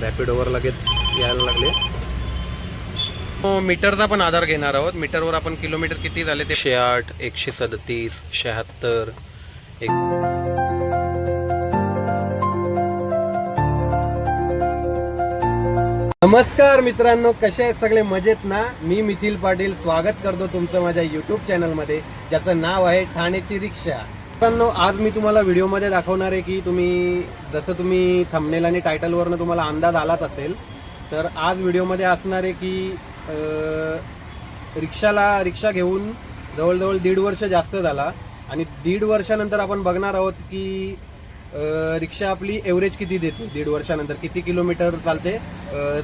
रॅपिडोवर लगेच यायला लागले. हो, मीटरचा पण आधार घेणार आहोत. मीटरवर आपण किलोमीटर किती झाले ते एकशे आठ एकशे सदतीस शहात्तर एक नमस्कार मित्रांनो कसे आहेत सगळे? मजेत ना? मी मिथिल पाटील. स्वागत करतो तुमचं माझ्या युट्यूब चॅनलमध्ये ज्याचं नाव आहे ठाणेची रिक्षा. मित्रांनो आज मी तुम्हाला व्हिडिओमध्ये दाखवणार आहे की तुम्ही जसं तुम्ही थंबनेल आणि टायटलवरनं तुम्हाला अंदाज आलाच असेल तर आज व्हिडिओमध्ये असणार आहे की रिक्षाला रिक्षा घेऊन जवळजवळ दीड वर्ष जास्त झाला आणि दीड वर्षानंतर आपण बघणार आहोत की रिक्षा आपली एव्हरेज किती देते? दीड वर्षानंतर किती किलोमीटर चालते?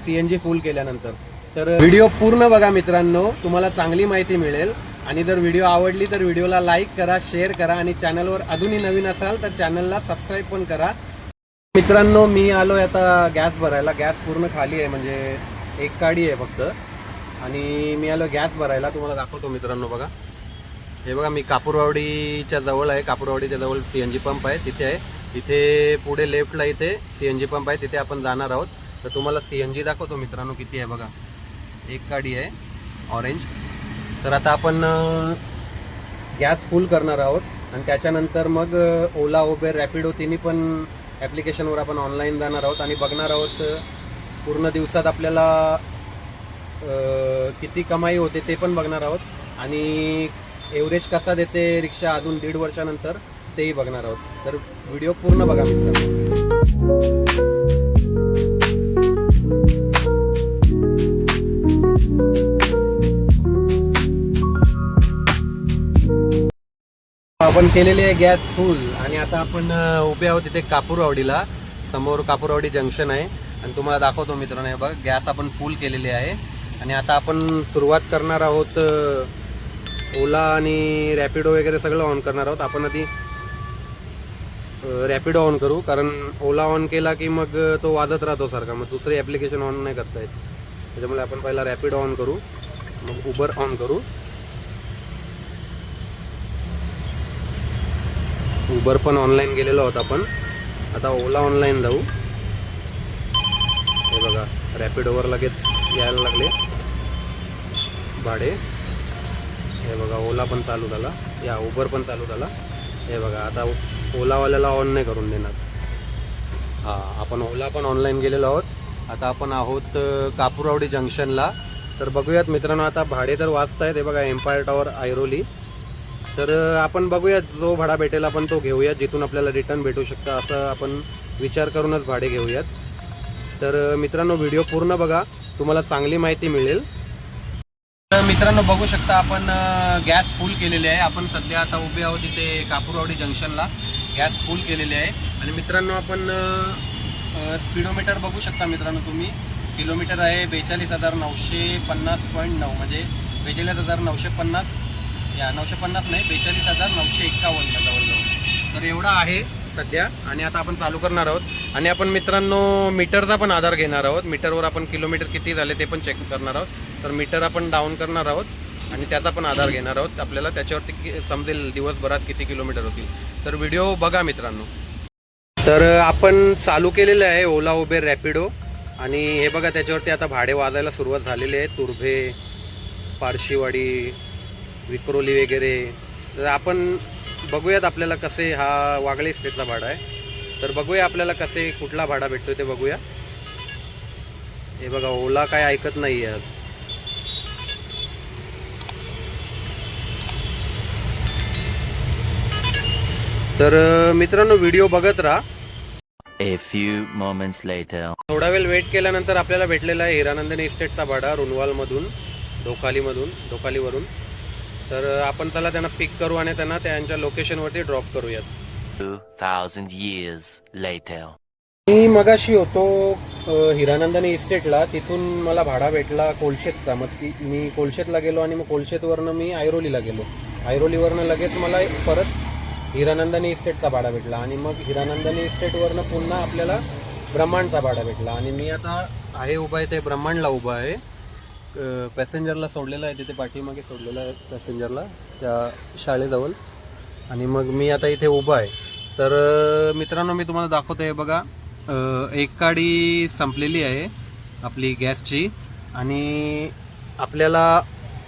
सी एन जी फुल केल्यानंतर. तर व्हिडिओ पूर्ण बघा मित्रांनो तुम्हाला चांगली माहिती मिळेल. आणि जर व्हिडिओ आवडली तर व्हिडिओला लाईक करा शेअर करा आणि चॅनलवर अजूनही नवीन असाल तर चॅनलला सबस्क्राईब पण करा. मित्रांनो मी आलो आहे आता गॅस भरायला. गॅस पूर्ण खाली आहे म्हणजे एक काडी आहे फक्त. आणि मी आलो गॅस भरायला. तुम्हाला दाखवतो मित्रांनो बघा. हे बघा मी कापूरवाडीच्या जवळ आहे. कापूरवाडीच्या जवळ सी एन जी पंप आहे. तिथे आहे. तिथे पुढे लेफ्टला इथे सी एन जी पंप आहे. तिथे आपण जाणार आहोत. तर तुम्हाला सी एन जी दाखवतो मित्रांनो किती आहे बघा. एक गाडी आहे. ऑरेंज तर आता आपण गॅस फुल करणार आहोत आणि त्याच्यानंतर मग ओला उबेर रॅपिडो तिन्ही पण ॲप्लिकेशनवर आपण ऑनलाईन जाणार आहोत आणि बघणार आहोत पूर्ण दिवसात आपल्याला किती कमाई होते ते पण बघणार आहोत आणि एव्हरेज कसा देते रिक्षा अजून दीड वर्षानंतर तेही बघणार आहोत. तर व्हिडिओ पूर्ण बघा मित्रांनो. आपण केलेली आहे गॅस फुल. आणि आता आपण उभे आहोत इथे कापूरवाडीला समोर कापूरवाडी जंक्शन आहे. आणि तुम्हाला दाखवतो मित्रांनो हे बघ गॅस आपण फुल केलेली आहे. आणि आता आपण सुरुवात करणार आहोत ओला आणि रॅपिडो वगैरे सगळं ऑन करणार आहोत. आपण आधी रॅपिडो ऑन करू. कारण ओला ऑन केला की मग तो वाजत राहतो सारखा. मग दुसरे ॲप्लिकेशन ऑन नाही करता येत. त्याच्यामुळे आपण पहिला रॅपिडो ऑन करू. मग उबर ऑन करू. उबर पण ऑनलाईन गेलेलो आहोत आपण. आता ओला ऑनलाईन जाऊ. हे बघा रॅपिड ओवर लगेच यायला लागले. भाडे. हे बघा ओला पण चालू झाला. या उबर पण चालू झाला. हे बघा आता ओलावाल्याला ऑन नाही करून देणार. हां आपण ओला पण ऑनलाईन गेलेलो आहोत. आता आपण आहोत अ, जंक्शनला तर बघूयात मित्रांनो आता भाडे तर वाचत आहेत हे बघा एम्पायर टॉवर आयरोली तर आपण बघूयात जो भाडा भेटेल आपण तो घेऊयात जिथून आपल्याला रिटर्न भेटू शकतं असं आपण विचार करूनच भाडे घेऊयात. तर मित्रांनो व्हिडिओ पूर्ण बघा. तुम्हाला चांगली माहिती मिळेल. तर मित्रांनो बघू शकता आपण गॅस फुल केलेले आहे. आपण सध्या आता उभे आहोत इथे कापूरवाडी जंक्शनला. गॅस फुल केलेले आहे. आणि मित्रांनो आपण स्पीडोमीटर बघू शकता मित्रांनो तुम्ही. किलोमीटर आहे बेचाळीस हजार नऊशे पन्नास पॉईंट नऊ म्हणजे बेचाळीस हजार नऊशे पन्नास म्हणजे या नऊशे पन्नास नाही बेचाळीस हजार नऊशे एक्कावन्न जवळजवळ तर एवढा आहे सध्या आणि आता आपण चालू करणार आहोत. आणि आपण मित्रांनो मीटरचा पण आधार घेणार आहोत. मीटरवर आपण किलोमीटर किती झाले ते पण चेक करणार आहोत. तर मीटर आपण डाऊन करणार आहोत आणि त्याचा पण आधार घेणार आहोत. आपल्याला त्याच्यावरती समजेल दिवसभरात किती किलोमीटर होतील. तर व्हिडिओ बघा मित्रांनो. तर आपण चालू केलेलं आहे ओला उबेर रॅपिडो. आणि हे बघा त्याच्यावरती आता भाडे वाजायला सुरुवात झालेली आहे. तुर्भे पारशीवाडी विक्रोली वगैरे. तर आपण बघूयात आपल्याला कसे हा वागळे स्टेटचा भाडा आहे. तर बघूया आपल्याला कसे कुठला भाडा भेटतोय ते बघूया. हे बघा ओला काय ऐकत नाही आहे आज. तर मित्रांनो व्हिडिओ बघत राहा. A few moments later. थोडा वेळ वेट केल्यानंतर आपल्याला भेटलेला आहे हिरानंदनी इस्टेटचा भाडा रुनवालमधून डोकालीमधून डोकालीवरून तर आपण चला त्यांना पिक करू आणि त्यांना त्यांच्या लोकेशनवरती ड्रॉप करूयात. मी मगाशी होतो हिरानंदनी इस्टेटला तिथून मला भाडा भेटला कोलशेतचा. मग ती मी कोलशेतला गेलो आणि मग कोलशेतवरनं मी ऐरोलीला गेलो. ऐरोलीवरनं लगेच मला परत हिरानंदनी इस्टेटचा भाडा भेटला. आणि मग हिरानंदनी इस्टेटवरनं पुन्हा आपल्याला ब्रह्मांडचा भाडा भेटला. आणि मी आता आहे उभा आहे ते ब्रह्मांडला उभा आहे. पॅसेंजरला सोडलेलं आहे तिथे पाठीमागे सोडलेलं आहे पॅसेंजरला त्या शाळेजवळ. आणि मग मी आता इथे उभा आहे. तर मित्रांनो मी तुम्हाला दाखवतो आहे बघा. एक गाडी संपलेली आहे आपली गॅसची. आणि आपल्याला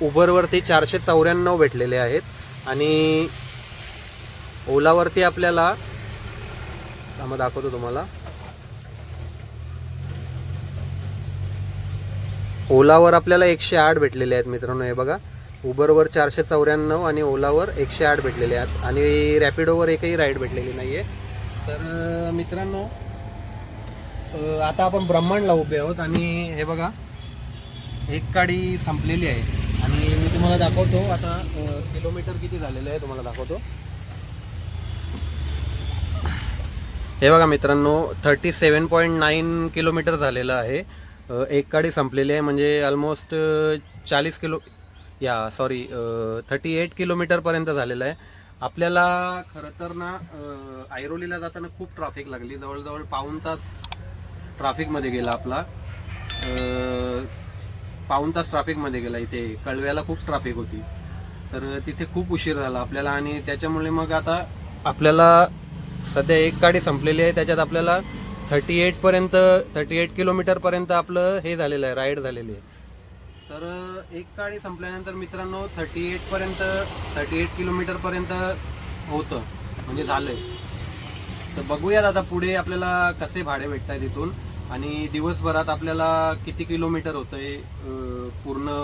उबरवरती चारशे चौऱ्याण्णव भेटलेले आहेत. आणि ओलावरती आपल्याला थांबा दाखवतो तुम्हाला. ओलावर आपल्याला एकशे आठ भेटलेले आहेत मित्रांनो हे बघा. उबरवर चारशे चौऱ्याण्णव आणि ओलावर एकशे आठ भेटलेले आहेत. आणि रॅपिडोवर एकही राईड भेटलेली नाही आहे तर मित्रांनो आता आपण ब्रह्मांडला उभे आहोत आणि हे बघा एक गाडी संपलेली आहे. आणि मी तुम्हाला दाखवतो आता किलोमीटर किती झालेलं आहे तुम्हाला दाखवतो. हे बघा मित्रांनो thirty seven point nine kilometre झालेलं आहे. एक गाडी संपलेली आहे म्हणजे ऑलमोस्ट चाळीस किलो या सॉरी थर्टी एट किलोमीटरपर्यंत झालेलं आहे. आपल्याला खरं तर ना ऐरोलीला जाताना खूप ट्रॅफिक लागली. जवळजवळ पाऊण तास ट्रॅफिकमध्ये गेला आपला. पाऊन पाऊण तास ट्रॅफिकमध्ये गेला इथे. कळव्याला खूप ट्रॅफिक होती. तर तिथे खूप उशीर झाला आपल्याला आणि त्याच्यामुळे मग आता आपल्याला सध्या एक गाडी संपलेली आहे. त्याच्यात आपल्याला थर्टी एटपर्यंत थर्टी एट किलोमीटरपर्यंत आपलं हे झालेलं आहे राईड झालेली आहे. तर एक गाडी संपल्यानंतर मित्रांनो थर्टी एटपर्यंत थर्टी एट किलोमीटरपर्यंत होतं म्हणजे झालंय. तर बघूयात आता पुढे आपल्याला कसे भाडे भेटत आहेत इथून. आणि दिवसभरात आपल्याला किती किलोमीटर होतंय आहे पूर्ण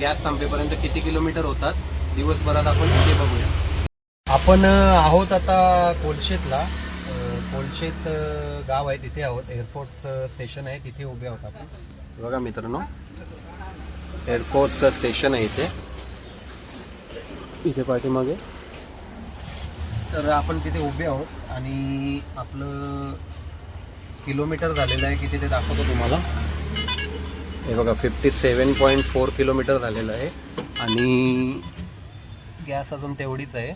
गॅस संपेपर्यंत किती किलोमीटर होतात दिवसभरात आपण ते बघूया. आपण आहोत आता कोलशेतला. शेत गाव आहे तिथे आहोत. एअरफोर्स स्टेशन आहे. तिथे उभे आहोत आपण. बघा मित्रांनो एअरफोर्स स्टेशन आहे इथे. इथे पाठीमागे. तर आपण तिथे उभे आहोत आणि आपलं किलोमीटर झालेलं आहे. किती ते दाखवतो तुम्हाला. हे बघा fifty seven point four kilometre झालेलं आहे. आणि गॅस अजून तेवढीच आहे.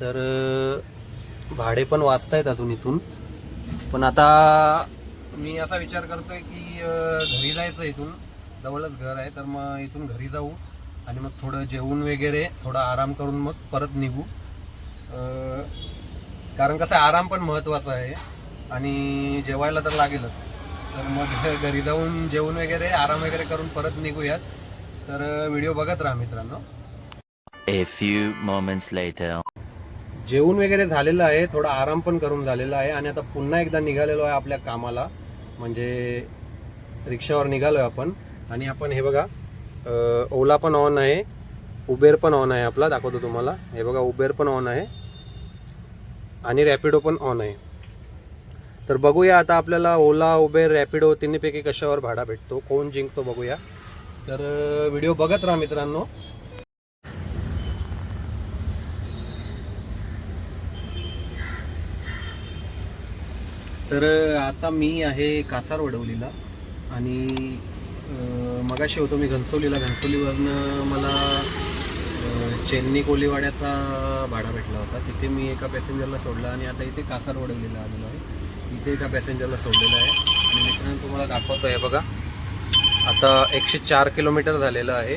तर भाडे पण वाचतायत अजून इथून. पण आता मी असा विचार करतोय की घरी जायचं इथून. जवळच घर आहे तर मग इथून घरी जाऊ आणि मग थोडं जेवून वगैरे थोडा आराम करून मग परत निघू. कारण कसं आहे, आराम पण महत्त्वाचा आहे आणि जेवायला तर लागेलच. तर मग घरी जाऊन जेवून वगैरे आराम वगैरे करून परत निघूयात. तर व्हिडिओ बघत राहा मित्रांनो. A few moments later. जेवण वगैरे झालेलं आहे थोडा आराम पण करून झालेला आहे आणि आता पुन्हा एकदा निघालेलो आहे आपल्या कामाला. म्हणजे रिक्षावर निघालो आहे आपण. आणि आपण हे बघा ओला पण ऑन आहे उबेर पण ऑन आहे आपला दाखवतो तुम्हाला. हे बघा उबेर पण ऑन आहे आणि रॅपिडो पण ऑन आहे. तर बघूया आता आपल्याला ओला उबेर रॅपिडो तिन्हीपैकी कशावर भाडा भेटतो कोण जिंकतो बघूया. तर व्हिडिओ बघत राहा मित्रांनो. तर आता मी आहे कासार वडवलीला आणि मगाशी होतो मी घनसोलीला. घनसोलीवरनं मला चेन्नी कोलीवाड्याचा भाडा भेटला होता. तिथे मी एका पॅसेंजरला सोडला आणि आता इथे कासार वडवलीला आलेलो आहे. इथे एका पॅसेंजरला सोडलेलं आहे. आणि मित्रांनो तुम्हाला दाखवतो आहे बघा. आता एकशे चार किलोमीटर झालेलं आहे.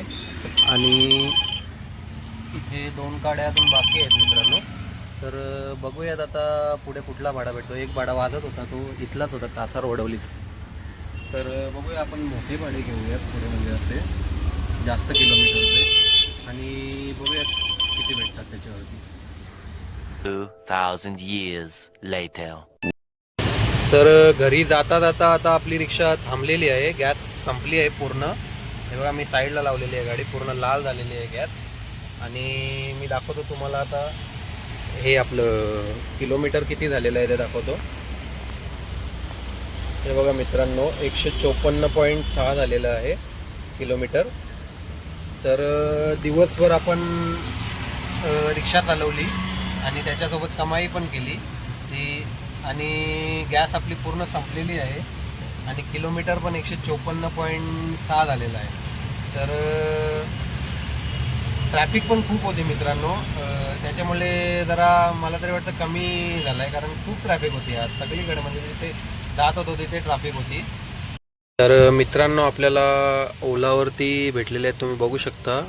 आणि इथे दोन गाड्या अजून बाकी आहेत मित्रांनो. तर बघूयात आता पुढे कुठला भाडा भेटतो. एक भाडा वाजत होता तो इथलाच होता कासार वडवलीचा. तर बघूया आपण मोठे भाडे घेऊयात पुढे म्हणजे असे जास्त किलोमीटरचे. आणि बघूयात किती भेटतात त्याच्यावरती. 2,000 years later. तर घरी जाता जाता आता आपली रिक्षा थांबलेली आहे. गॅस संपली आहे पूर्ण. हे बघा मी साईडला लावलेली आहे गाडी. पूर्ण लाल झालेली आहे गॅस. आणि मी दाखवतो तुम्हाला आता. हे आपलं किलोमीटर किती झालेलं आहे ते दाखवतो. हे बघा मित्रांनो एकशे चोपन्न पॉईंट सहा झालेलं आहे किलोमीटर. तर दिवसभर आपण रिक्षा चालवली आणि त्याच्यासोबत कमाई पण केली. ती आणि गॅस आपली पूर्ण संपलेली आहे आणि किलोमीटर पण एकशे चोपन्न पॉईंट सहा झालेलं आहे. तर ट्रॅफिक पण खूप होती मित्रांनो. त्याच्यामुळे जरा मला तरी वाटतं कमी झालं आहे कारण खूप ट्रॅफिक होती आज. सगळीकडे म्हणजे जिथे जात होतो तिथे ट्रॅफिक होती. तर मित्रांनो आपल्याला ओलावरती भेटलेले आहेत तुम्ही बघू शकता.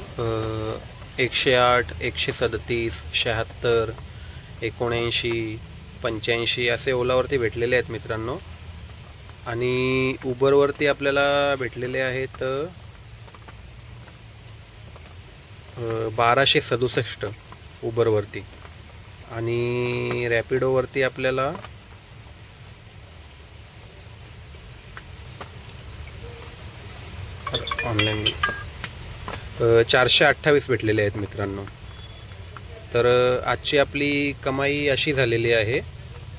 एकशे आठ एकशे सदतीस शहात्तर एकोणऐंशी पंच्याऐंशी असे ओलावरती भेटलेले आहेत मित्रांनो. आणि उबरवरती आपल्याला भेटलेले आहेत बाराशे सदुसष्ट. उबरवरती. आणि रॅपिडोवरती आपल्याला ऑनलाईन चारशे अठ्ठावीस भेटलेले आहेत मित्रांनो. तर आजची आपली कमाई अशी झालेली आहे.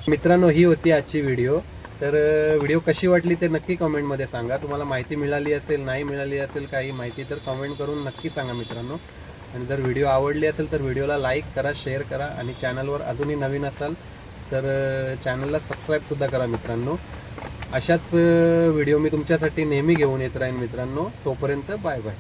मित्रांनो ही होती आजची व्हिडिओ. तर व्हिडिओ कशी वाटली ते नक्की कमेंटमध्ये सांगा. तुम्हाला माहिती मिळाली असेल नाही मिळाली असेल काही माहिती तर कमेंट करून नक्की सांगा मित्रांनो. आणि जर व्हिडिओ आवडली असेल तर व्हिडिओला लाईक करा शेअर करा आणि चॅनलवर अजूनही नवीन असाल तर चॅनलला सबस्क्राईबसुद्धा करा मित्रांनो. अशाच व्हिडिओ मी तुमच्यासाठी नेहमी घेऊन येत राहीन मित्रांनो. तोपर्यंत बाय बाय.